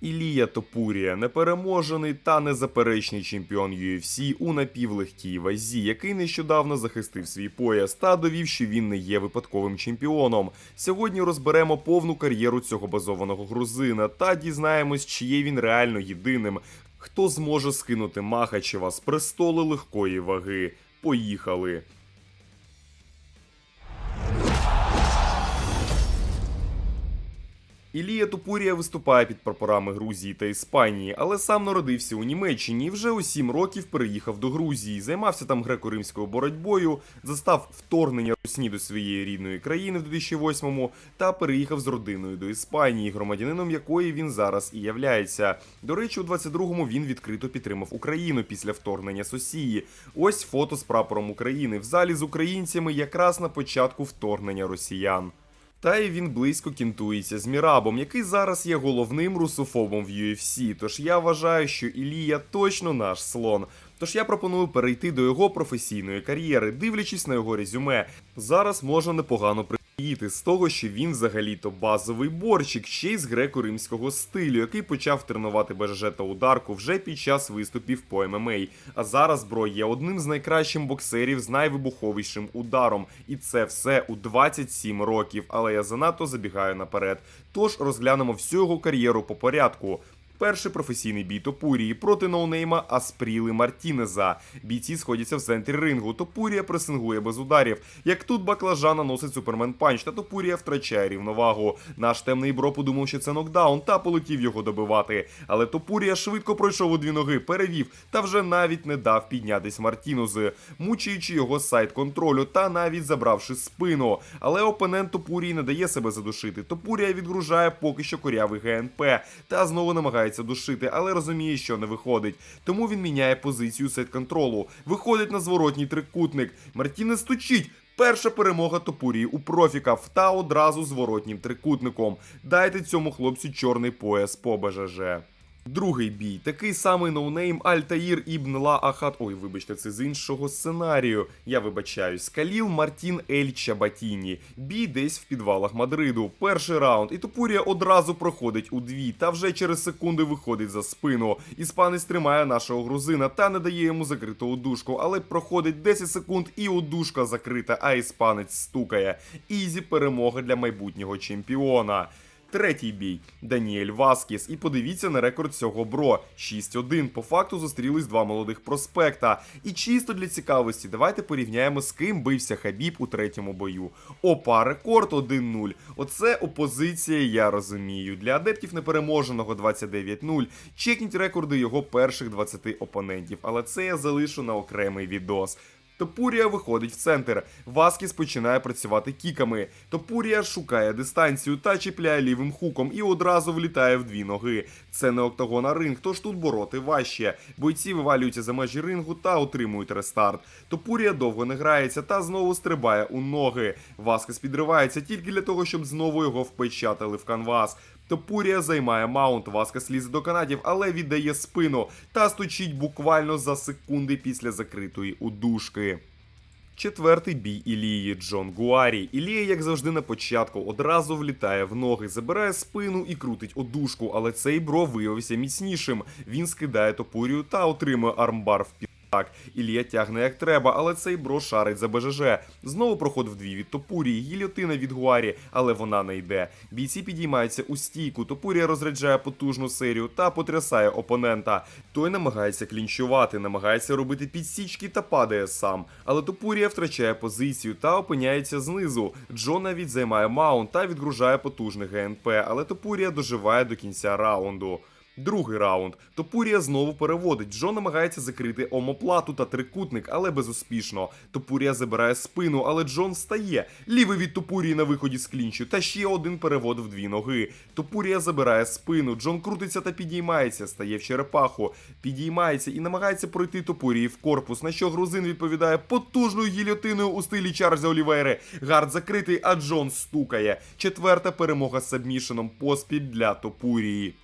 Ілія Топурія, непереможений та незаперечний чемпіон UFC у напівлегкій вазі, який нещодавно захистив свій пояс та довів, що він не є випадковим чемпіоном. Сьогодні розберемо повну кар'єру цього базованого грузина та дізнаємось, чи є він реально єдиним, хто зможе скинути Махачева з престолу легкої ваги. Поїхали! Ілія Тупурія виступає під прапорами Грузії та Іспанії, але сам народився у Німеччині і вже у 7 років переїхав до Грузії, займався там греко-римською боротьбою, застав вторгнення Русні до своєї рідної країни в 2008-му та переїхав з родиною до Іспанії, громадянином якої він зараз і являється. До речі, у 22-му він відкрито підтримав Україну після вторгнення Сосії. Ось фото з прапором України в залі з українцями якраз на початку вторгнення росіян. Та й він близько кінтується з Мірабом, який зараз є головним русофобом в UFC. Тож я вважаю, що Ілія точно наш слон. Тож я пропоную перейти до його професійної кар'єри, дивлячись на його резюме. Зараз можна непогано приїти з того, що він взагалі-то базовий борчик, ще й з греко-римського стилю, який почав тренувати БЖЖ та ударку вже під час виступів по ММА. А зараз бро є одним з найкращих боксерів з найвибуховішим ударом. І це все у 27 років. Але я занадто забігаю наперед. Тож розглянемо всю його кар'єру по порядку. Перший професійний бій Топурії проти ноунейма Аспріли Мартінеза. Бійці сходяться в центрі рингу. Топурія пресингує без ударів. Як тут баклажан наносить супермен панч, та Топурія втрачає рівновагу. Наш темний бро подумав, що це нокдаун, та полетів його добивати. Але Топурія швидко пройшов у дві ноги, перевів та вже навіть не дав піднятись Мартінузи, мучаючи його сайт контролю та навіть забравши спину. Але опонент Топурії не дає себе задушити. Топурія відгружає поки що корявий ГНП та знову намагається душити, але розуміє, що не виходить. Тому він міняє позицію сет контролу. Виходить на зворотній трикутник. Мартіне стучить. Перша перемога Топурії у профікав та одразу зворотнім трикутником. Дайте цьому хлопцю чорний пояс по БЖЖ. Другий бій, такий самий ноунейм Альтаїр Ібн Ла Ахат. Ой, вибачте, це з іншого сценарію. Я вибачаюсь. Каліл Мартін Ель Чабатіні. Бій десь в підвалах Мадриду. Перший раунд. І Топурія одразу проходить у дві, та вже через секунди виходить за спину. Іспанець тримає нашого грузина та не дає йому закриту удушку, але проходить 10 секунд і удушка закрита, а іспанець стукає. Ізі перемога для майбутнього чемпіона. Третій бій Даніель Васкіс. І подивіться на рекорд цього бро. 6-1. По факту зустрілись два молодих проспекта. І чисто для цікавості, давайте порівняємо з ким бився Хабіб у третьому бою. Опа, рекорд 1-0. Оце опозиція, я розумію. Для адептів непереможеного 29-0. Чекніть рекорди його перших 20 опонентів, але це я залишу на окремий відос. Топурія виходить в центр. Васкіс починає працювати кіками. Топурія шукає дистанцію та чіпляє лівим хуком і одразу влітає в дві ноги. Це не октагон, ринг, тож тут бороти важче. Бойці вивалюються за межі рингу та отримують рестарт. Топурія довго не грається та знову стрибає у ноги. Васкіс підривається тільки для того, щоб знову його впечатали в канвас. Топурія займає маунт, Васка слізе до канатів, але віддає спину та стучить буквально за секунди після закритої удушки. Четвертий бій Ілії Джон Гуарі. Ілія, як завжди, на початку одразу влітає в ноги, забирає спину і крутить одушку, але цей бро виявився міцнішим. Він скидає топурію та отримує армбар в пі. Так, Ілія тягне як треба, але цей бро шарить за БЖЖ. Знову проходив дві від Топурії, гільотина від Гуарі, але вона не йде. Бійці підіймаються у стійку, Топурія розряджає потужну серію та потрясає опонента. Той намагається клінчувати, намагається робити підсічки та падає сам. Але Топурія втрачає позицію та опиняється знизу. Джон навіть займає маунт та відгружає потужний ГНП, але Топурія доживає до кінця раунду. Другий раунд. Топурія знову переводить. Джо намагається закрити омоплату та трикутник, але безуспішно. Топурія забирає спину, але Джон встає. Лівий від Топурії на виході з клінчу. Та ще один перевод в дві ноги. Топурія забирає спину. Джон крутиться та підіймається, стає в черепаху, підіймається і намагається пройти Топурії в корпус. На що грузин відповідає потужною гільотиною у стилі Чарльза Олівейри. Гард закритий, а Джон стукає. Четверта перемога з сабмішеном поспіль для Топурії.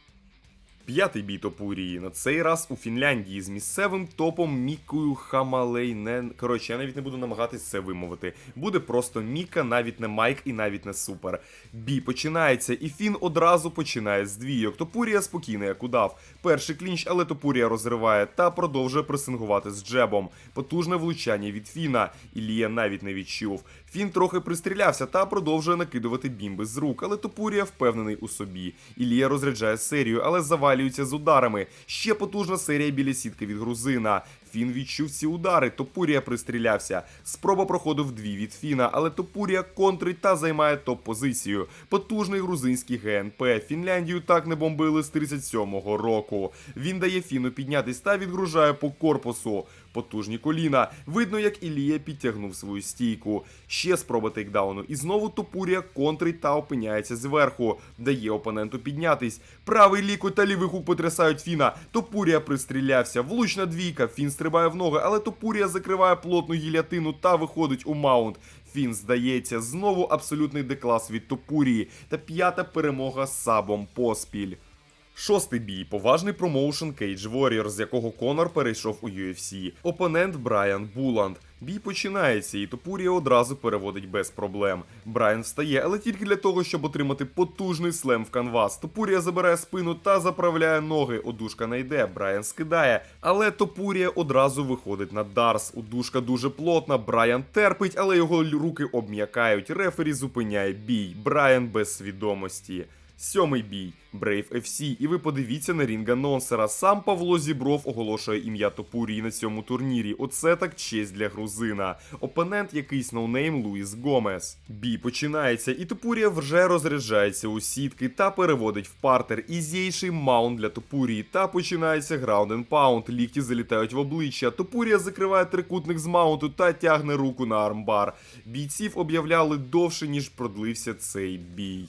П'ятий бій Топурії. На цей раз у Фінляндії з місцевим топом Мікою Хамалейнен. Коротше, я навіть не буду намагатись це вимовити. Буде просто Міка, навіть не Майк і навіть не Супер. Бій починається, і Фін одразу починає з двійок. Топурія спокійно як удав. Перший клінч, але Топурія розриває та продовжує пресингувати з джебом. Потужне влучання від Фіна. Ілія навіть не відчув. Фін трохи пристрілявся та продовжує накидувати бімби з рук, але Топурія впевнений у собі. Ілія розряджає серію, але завалюється з ударами. Ще потужна серія біля сітки від грузина. Фін відчув ці удари, Топурія пристрілявся. Спроба проходив дві від Фіна, але Топурія контрить та займає топ-позицію. Потужний грузинський ГНП. Фінляндію так не бомбили з 37-го року. Він дає Фіну піднятись та відгружає по корпусу. Потужні коліна. Видно, як Ілія підтягнув свою стійку. Ще спроба тейкдауну. І знову Топурія контрить та опиняється зверху. Дає опоненту піднятись. Правий лікоть та лівий хук потрясають Фіна. Топурія пристрілявся. Влучна двійка. Фін стрибає в ноги, але Топурія закриває плотну гілятину та виходить у маунт. Фін здається, знову абсолютний деклас від Топурії та п'ята перемога сабом поспіль. Шостий бій поважний промоушен Cage Warrior, з якого Конор перейшов у UFC. Опонент Брайан Буланд. Бій починається, і Топурія одразу переводить без проблем. Брайан встає, але тільки для того, щоб отримати потужний слем в канвас. Топурія забирає спину та заправляє ноги. Одушка не йде, Брайан скидає. Але Топурія одразу виходить на Дарс. Удушка дуже плотна. Брайан терпить, але його руки обм'якають. Рефері зупиняє бій. Брайан без свідомості. Сьомий бій Brave FC, і ви подивіться на рінга Нонсера. Сам Павло Зібров оголошує ім'я Топурії на цьому турнірі. Оце так честь для грузина. Опонент якийсь ноунейм Луїс Гомес. Бій починається, і Топурія вже розряджається у сітки та переводить в партер. Ізійший маунт для Топурії. Та починається граунд and паунд. Лікті залітають в обличчя. Топурія закриває трикутник з маунту та тягне руку на армбар. Бійців об'являли довше, ніж продлився цей бій.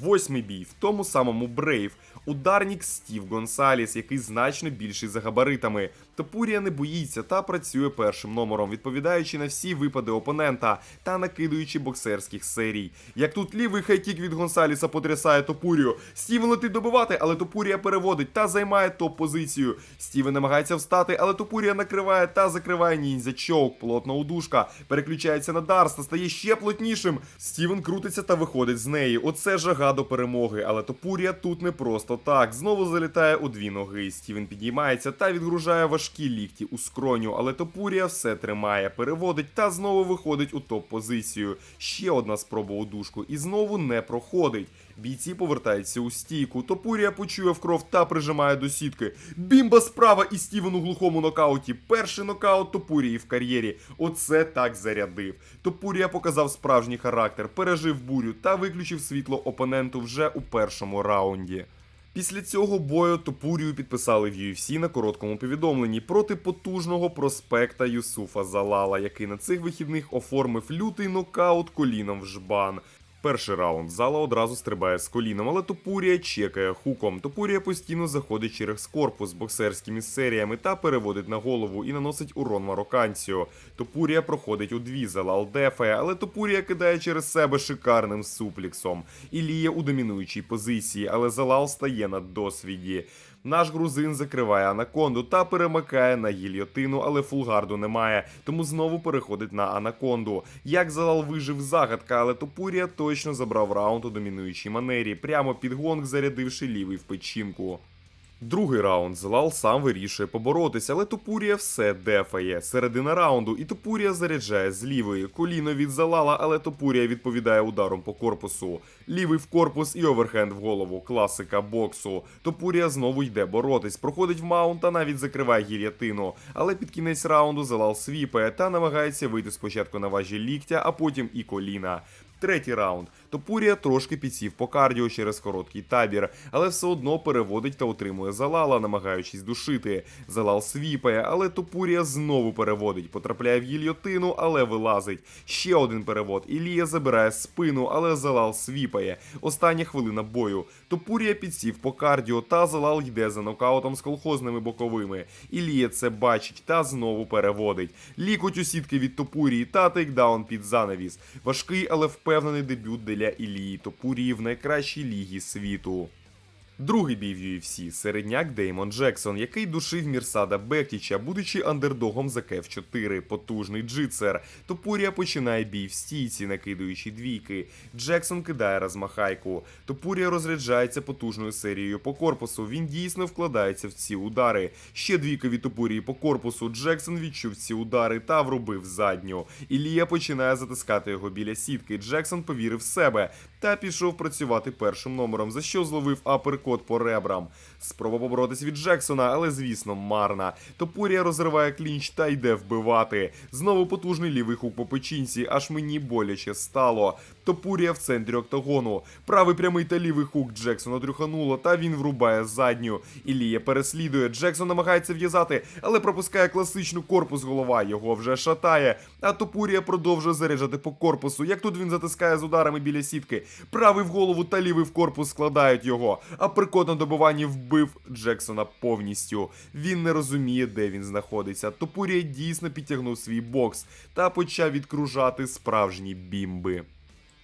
Восьмий бій в тому самому Брейв. Ударник Стів Гонсаліс, який значно більший за габаритами. Топурія не боїться та працює першим номером, відповідаючи на всі випади опонента та накидуючи боксерських серій. Як тут лівий хайкік від Гонсаліса потрясає Топурію. Стівен летить добивати, але Топурія переводить та займає топ-позицію. Стівен намагається встати, але Топурія накриває та закриває ніндзя чоук. Плотна удушка. Переключається на Дарс та стає ще плотнішим. Стівен крутиться та виходить з неї. Оце жага до перемоги, але Топурія тут не просто так. Знову залітає у дві ноги. Стівен підіймається та відгружає важкі лікті у скроню, але Топурія все тримає, переводить та знову виходить у топ-позицію. Ще одна спроба у душку і знову не проходить. Бійці повертаються у стійку. Топурія почує в кров та прижимає до сітки. Бімба справа і Стівен у глухому нокауті. Перший нокаут Топурії в кар'єрі. Оце так зарядив. Топурія показав справжній характер, пережив бурю та виключив світло опоненту вже у першому раунді. Після цього бою Топурію підписали в UFC на короткому повідомленні проти потужного проспекта Юсуфа Залала, який на цих вихідних оформив лютий нокаут коліном в жбан. Перший раунд зала одразу стрибає з коліном, але Топурія чекає хуком. Топурія постійно заходить через корпус боксерськими серіями та переводить на голову і наносить урон марокканцю. Топурія проходить у дві, Залал дефає, але Топурія кидає через себе шикарним супліксом. Ілія у домінуючій позиції, але Залал стає на досвіді. Наш грузин закриває анаконду та перемикає на гільйотину, але фулгарду немає, тому знову переходить на анаконду. Як Залал вижив загадка, але Топурія точно забрав раунд у домінуючій манері, прямо під гонг зарядивши лівий в печінку. Другий раунд Залал сам вирішує поборотися, але Топурія все дефає. Середина раунду, і Топурія заряджає з лівої. Коліно від Залала, але Топурія відповідає ударом по корпусу. Лівий в корпус і оверхенд в голову. Класика боксу. Топурія знову йде боротись, проходить в маунт та навіть закриває гір'ятину. Але під кінець раунду Залал свіпає та намагається вийти спочатку на важі ліктя, а потім і коліна. Третій раунд. Топурія трошки підсів по кардіо через короткий табір, але все одно переводить та отримує Залала, намагаючись душити. Залал свіпає, але Топурія знову переводить, потрапляє в гільйотину, але вилазить. Ще один перевод. Ілія забирає спину, але Залал свіпає. Остання хвилина бою. Топурія підсів по кардіо, та Залал йде за нокаутом з колхозними боковими. Ілія це бачить та знову переводить. Лікоть у сітки від Топурії та тейкдаун під занавіс. Важкий, але впевнений дебют для Ілії Топурії в найкращій лігі світу. Другий бій в UFC – середняк Деймон Джексон, який душив Мірсада Бектіча, будучи андердогом за кеф 4 потужний джитсер. Топурія починає бій в стійці, накидуючи двійки. Джексон кидає розмахайку. Топурія розряджається потужною серією по корпусу. Він дійсно вкладається в ці удари. Ще двійка від Топурії по корпусу. Джексон відчув ці удари та врубив задню. Ілія починає затискати його біля сітки. Джексон повірив в себе та пішов працювати першим номером, за що зловив аперкот по ребрам. Спроба поборотись від Джексона, але звісно, марна. Топурія розриває клінч та йде вбивати. Знову потужний лівий хук по печінці, аж мені боляче стало. Топурія в центрі октагону. Правий прямий та лівий хук Джексона трюхануло, та він врубає задню. Ілія переслідує. Джексон намагається в'язати, але пропускає класичну корпус голова. Його вже шатає. А Топурія продовжує заряджати по корпусу. Як тут він затискає з ударами біля сітки. Правий в голову та лівий в корпус складають його. А прикот на добиванні вбив Джексона повністю. Він не розуміє, де він знаходиться. Топурія дійсно підтягнув свій бокс та почав відкружати справжні бімби.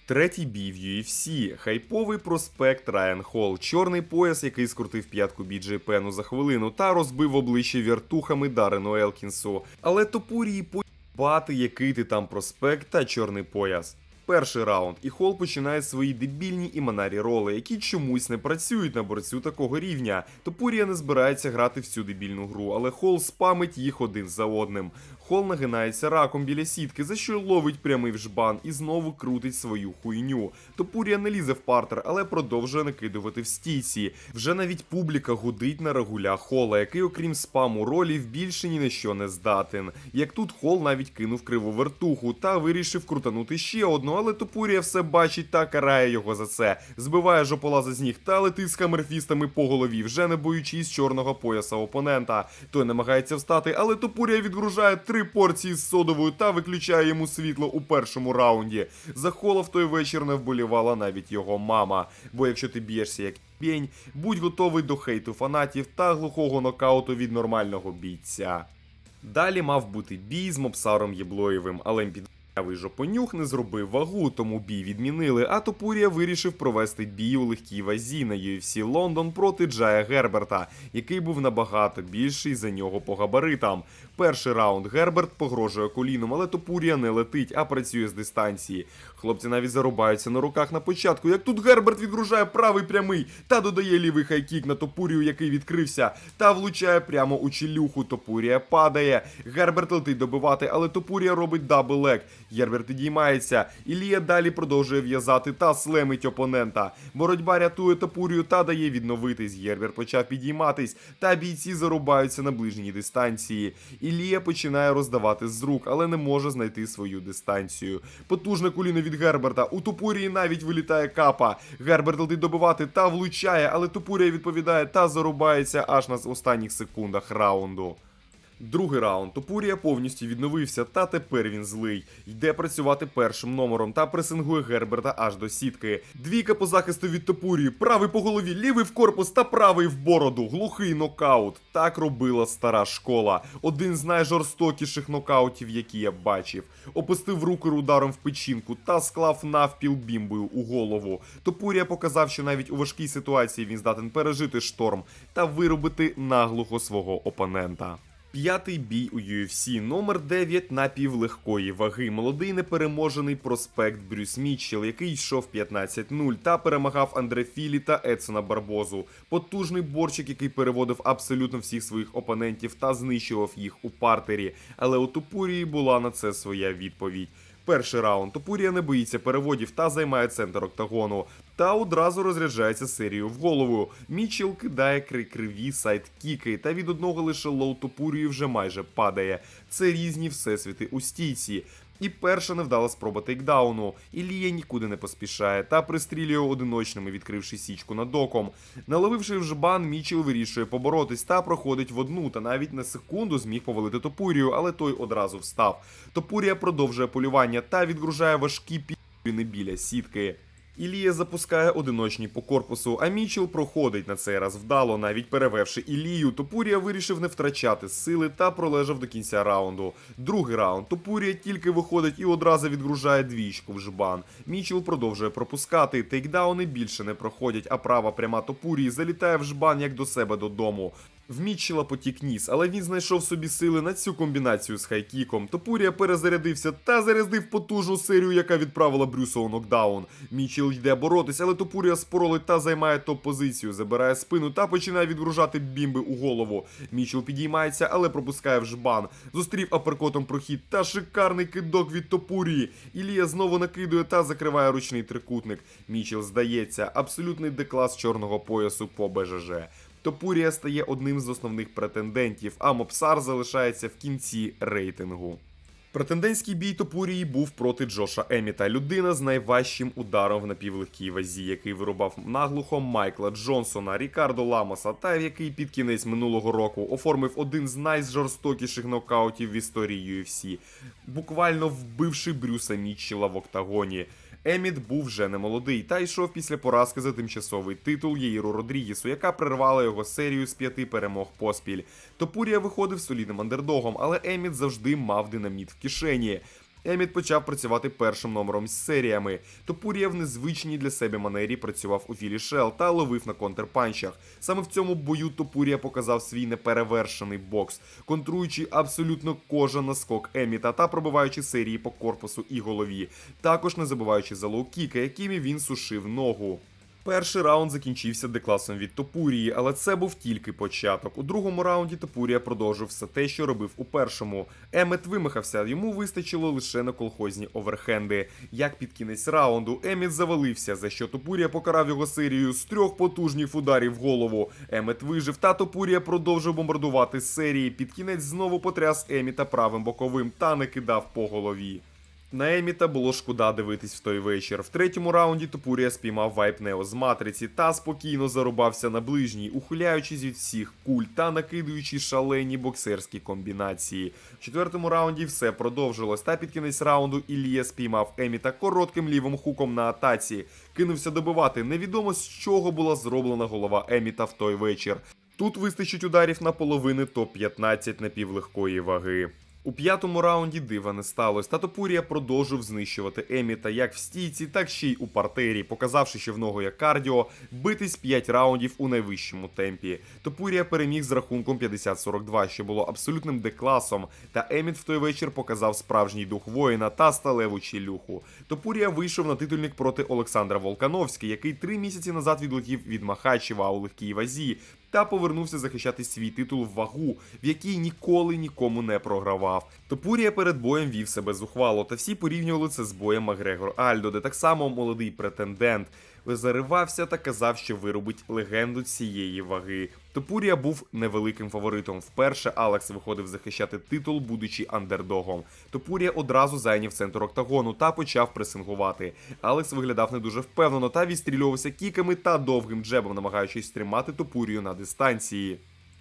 Третій бій в UFC. Хайповий проспект Райан Холл. Чорний пояс, який скрутив п'ятку Біджей Пену за хвилину та розбив обличчя віртухами Дарену Елкінсу. Але Топурії поїбати, який ти там проспект та чорний пояс. Перший раунд, і Хол починає свої дебільні і манарі роли, які чомусь не працюють на борцю такого рівня. Топурія не збирається грати в цю дебільну гру, але Хол спамить їх один за одним. Холл нагинається раком біля сітки, за що ловить прямий в жбан і знову крутить свою хуйню. Топурія не лізе в партер, але продовжує накидувати в стійці. Вже навіть публіка гудить на регуля Холла, який, окрім спаму ролів, більше ні на що не здатен. Як тут Холл навіть кинув криву вертуху та вирішив крутанути ще одну, але Топурія все бачить та карає його за це. Збиває жополаза з ніг та летить з камерфістами по голові, вже не боючись чорного пояса опонента. Той намагається встати, але Топурія відгружає три порції з содовою та виключає йому світло у першому раунді. За Холла в той вечір не вболівала навіть його мама. Бо якщо ти б'єшся як пень, будь готовий до хейту фанатів та глухого нокауту від нормального бійця. Далі мав бути бій з Мопсаром Єблоєвим, але під Явий жопонюх не зробив вагу, тому бій відмінили, а Топурія вирішив провести бій у легкій вазі на UFC Лондон проти Джая Герберта, який був набагато більший за нього по габаритам. Перший раунд Герберт погрожує коліном, але Топурія не летить, а працює з дистанції. Хлопці навіть зарубаються на руках на початку. Як тут Герберт відгружає правий прямий та додає лівий хайкік на Топурію, який відкрився, та влучає прямо у челюху. Топурія падає. Герберт летить добивати, але Топурія робить дабл-лек. Герберт підіймається. Ілія далі продовжує в'язати та слемить опонента. Боротьба рятує Топурію та дає відновитись. Герберт почав підійматись, та бійці зарубаються на ближній дистанції. Ілія починає роздавати з рук, але не може знайти свою дистанцію. Потужне коліно від Герберта. У Тупурії навіть вилітає капа. Герберт летить добивати та влучає, але Тупурія відповідає та зарубається аж на останніх секундах раунду. Другий раунд. Топурія повністю відновився, та тепер він злий. Йде працювати першим номером та пресингує Герберта аж до сітки. Двійка по захисту від Топурії, правий по голові, лівий в корпус та правий в бороду. Глухий нокаут. Так робила стара школа. Один з найжорстокіших нокаутів, які я бачив. Опустив руки ударом в печінку та склав навпіл бімбою у голову. Топурія показав, що навіть у важкій ситуації він здатен пережити шторм та виробити наглухо свого опонента. П'ятий бій у UFC номер 9 напівлегкої ваги. Молодий непереможений проспект Брюс Мітчелл, який йшов 15-0 та перемагав Андре Філі та Едсона Барбозу. Потужний борчик, який переводив абсолютно всіх своїх опонентів та знищував їх у партері. Але у Тупурії була на це своя відповідь. Перший раунд Топурія не боїться переводів та займає центр октагону. Та одразу розряджається серію в голову. Мічел кидає кри криві сайдкіки, та від одного лише лоу Топурії вже майже падає. Це різні всесвіти у стійці. І перша невдала спроба тейкдауну. Ілія нікуди не поспішає та пристрілює одиночними, відкривши січку над доком. Наловивши в жбан, Мічел вирішує поборотись та проходить в одну, та навіть на секунду зміг повалити Топурію, але той одразу встав. Топурія продовжує полювання та відгружає важкі пі***ни біля сітки. Ілія запускає одиночні по корпусу, а Мічел проходить на цей раз вдало, навіть перевевши Ілію. Топурія вирішив не втрачати сили та пролежав до кінця раунду. Другий раунд. Топурія тільки виходить і одразу відгружає двічку в жбан. Мічел продовжує пропускати. Тейкдауни більше не проходять, а права пряма Топурії залітає в жбан як до себе додому. В Мітчела потік ніс, але він знайшов собі сили на цю комбінацію з хайкіком. Топурія перезарядився та зарядив потужну серію, яка відправила Брюса у нокдаун. Мічел йде боротись, але Топурія споролить та займає топ-позицію, забирає спину та починає відгружати бімби у голову. Мічел підіймається, але пропускає в жбан. Зустрів аперкотом прохід та шикарний кидок від Топурії. Ілія знову накидує та закриває ручний трикутник. Мічел здається, абсолютний деклас чорного поясу по БЖЖ. Топурія стає одним з основних претендентів, а Мопсар залишається в кінці рейтингу. Претендентський бій Топурії був проти Джоша Еміта, людина з найважчим ударом в напівлегкій вазі, який вирубав наглухо Майкла Джонсона, Рікардо Ламоса, та який під кінець минулого року оформив один з найжорстокіших нокаутів в історії UFC, буквально вбивши Брюса Мітчела в октагоні. Еміт був вже не молодий та йшов після поразки за тимчасовий титул Єїру Родрігісу, яка прервала його серію з п'яти перемог поспіль. Топурія виходив солідним андердогом, але Еміт завжди мав динаміт в кишені. Еміт почав працювати першим номером з серіями. Топурія в незвичній для себе манері працював у Філі Шел та ловив на контрпанчах. Саме в цьому бою Топурія показав свій неперевершений бокс, контруючи абсолютно кожен наскок Еміта та пробиваючи серії по корпусу і голові, також не забуваючи за лоу-кіки, якими він сушив ногу. Перший раунд закінчився декласом від Топурії, але це був тільки початок. У другому раунді Топурія продовжив все те, що робив у першому. Емет вимахався, йому вистачило лише на колхозні оверхенди. Як під кінець раунду Емет завалився, за що Топурія покарав його серію з трьох потужних ударів в голову. Емет вижив, та Топурія продовжив бомбардувати серії. Під кінець знову потряс Еміта правим боковим та не кидав по голові. На Еміта було шкода дивитись в той вечір. В третьому раунді Топурія спіймав вайп Нео з матриці та спокійно зарубався на ближній, ухиляючись від всіх куль та накидуючи шалені боксерські комбінації. В четвертому раунді все продовжилось, та під кінець раунду Ілія спіймав Еміта коротким лівим хуком на атаці. Кинувся добивати. Невідомо з чого була зроблена голова Еміта в той вечір. Тут вистачить ударів на половини топ-15 напівлегкої ваги. У п'ятому раунді дива не сталося, та Топурія продовжив знищувати Еміта як в стійці, так ще й у партері, показавши, що в нього є кардіо, битись 5 раундів у найвищому темпі. Топурія переміг з рахунком 50-42, що було абсолютним декласом, та Еміт в той вечір показав справжній дух воїна та сталеву челюху. Топурія вийшов на титульник проти Олександра Волкановський, який три місяці назад відлетів від Махачева у легкій вазі. Та повернувся захищати свій титул в вагу, в якій ніколи нікому не програвав. Топурія перед боєм вів себе зухвало, та всі порівнювали це з боєм Макгрегор Альдо, де так само молодий претендент заривався та казав, що виробить легенду цієї ваги. Топурія був невеликим фаворитом. Вперше Алекс виходив захищати титул, будучи андердогом. Топурія одразу зайняв центр октагону та почав пресингувати. Алекс виглядав не дуже впевнено та відстрілювався кіками та довгим джебом, намагаючись тримати Топурію на дистанції.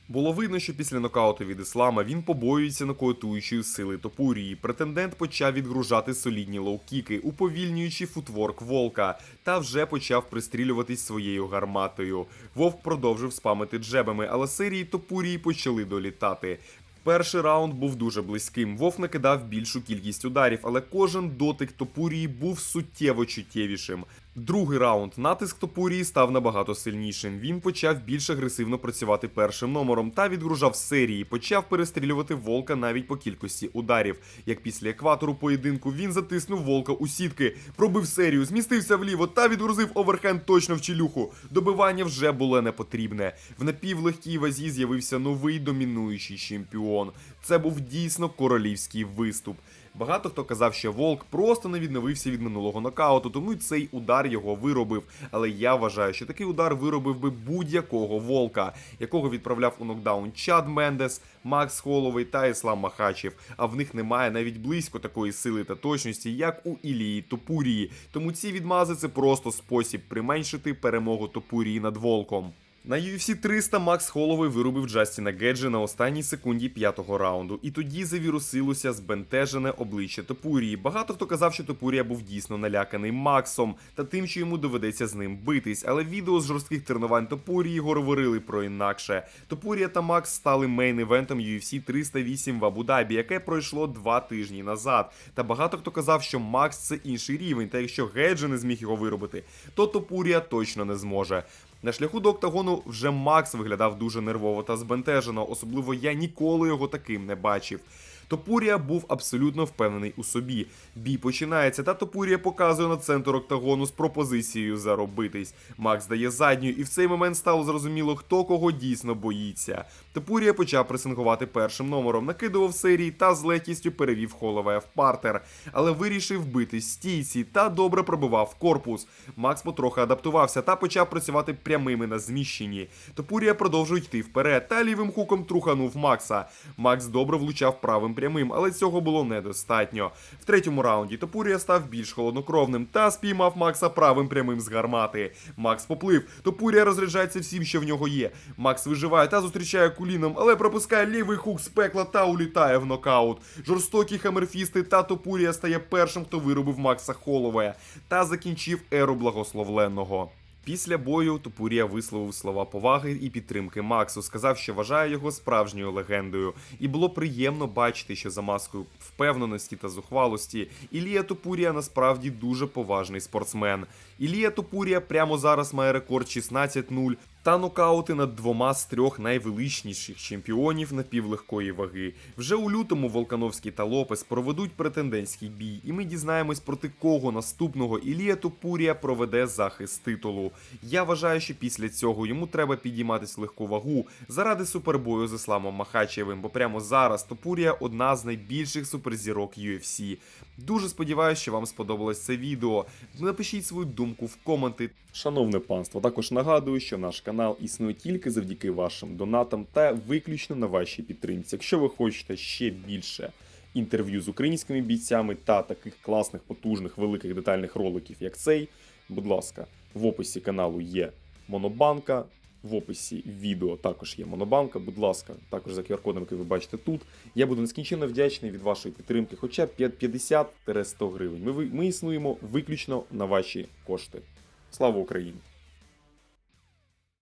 Було видно, що після нокауту від іслама він побоюється нокаутуючої сили Топурії. Претендент почав відгружати солідні лоу-кіки, уповільнюючи футворк Волка, та вже почав пристрілюватись своєю гарматою. Вовк продовжив спамити джебами, але серії Топурії почали долітати. Перший раунд був дуже близьким. Вов накидав більшу кількість ударів, але кожен дотик Топурії був суттєво чуттєвішим. Другий раунд натиск Топурії став набагато сильнішим. Він почав більш агресивно працювати першим номером та відгружав серії, почав перестрілювати волка навіть по кількості ударів. Як після екватору поєдинку він затиснув волка у сітки, пробив серію, змістився вліво та відгрузив оверхенд точно в челюху. Добивання вже було не потрібне. В напівлегкій вазі з'явився новий домінуючий чемпіон. Це був дійсно королівський виступ. Багато хто казав, що Волк просто не відновився від минулого нокауту, тому й цей удар його виробив. Але я вважаю, що такий удар виробив би будь-якого волка, якого відправляв у нокдаун Чад Мендес, Макс Холовий та Іслам Махачев. А в них немає навіть близько такої сили та точності, як у Ілії Топурії. Тому ці відмази це просто спосіб применшити перемогу Топурії над волком. На UFC 300 Макс Холовий вирубив Джастіна Геджа на останній секунді п'ятого раунду, і тоді завірусилося збентежене обличчя Топурії. Багато хто казав, що Топурія був дійсно наляканий Максом та тим, що йому доведеться з ним битись. Але відео з жорстких тренувань Топурії говорили про інакше. Топурія та Макс стали мейн-івентом UFC 308 в Абу-Дабі, яке пройшло два тижні назад. Та багато хто казав, що Макс це інший рівень, та якщо Геджа не зміг його виробити, то Топурія точно не зможе. На шляху до октагону вже Макс виглядав дуже нервово та збентежено, особливо я ніколи його таким не бачив. Топурія був абсолютно впевнений у собі. Бій починається, та Топурія показує на центр октагону з пропозицією заробитись. Макс дає задню, і в цей момент стало зрозуміло, хто кого дійсно боїться. Топурія почав пресингувати першим номером, накидував серії та з легкістю перевів Холове в партер, але вирішив бити стійці та добре пробивав корпус. Макс потрохи адаптувався та почав працювати прямими на зміщенні. Топурія продовжує йти вперед та лівим хуком труханув Макса. Макс добре влучав правим прямим, але цього було недостатньо. В третьому раунді Топурія став більш холоднокровним та спіймав Макса правим прямим з гармати. Макс поплив. Топурія розряджається всім, що в нього є. Макс виживає та зустрічає куліном, але пропускає лівий хук з пекла та улітає в нокаут. Жорстокі хамерфісти та Топурія стає першим, хто виробив Макса Холове та закінчив еру благословленного. Після бою Тупурія висловив слова поваги і підтримки Максу, сказав, що вважає його справжньою легендою, і було приємно бачити, що за маскою впевненості та зухвалості Ілія Топурія насправді дуже поважний спортсмен. Ілія Топурія прямо зараз має рекорд 16-0 та нокаути над двома з трьох найвеличніших чемпіонів напівлегкої ваги. Вже у лютому Волкановський та Лопес проведуть претендентський бій, і ми дізнаємось проти кого наступного Ілія Топурія проведе захист титулу. Я вважаю, що після цього йому треба підійматись легку вагу заради супербою з Ісламом Махачевим, бо прямо зараз Топурія одна з найбільших суперзірок UFC. Дуже сподіваюся, що вам сподобалось це відео. Напишіть свою думку в коменти. Шановне панство, також нагадую, що наш канал існує тільки завдяки вашим донатам та виключно на вашій підтримці. Якщо ви хочете ще більше інтерв'ю з українськими бійцями та таких класних, потужних, великих детальних роликів, як цей, будь ласка, в описі каналу є монобанка. В описі відео також є монобанка. Будь ласка, також за QR-кодом, який ви бачите тут. Я буду нескінченно вдячний від вашої підтримки, хоча б 50-100 гривень. Ми, ми існуємо виключно на ваші кошти. Слава Україні!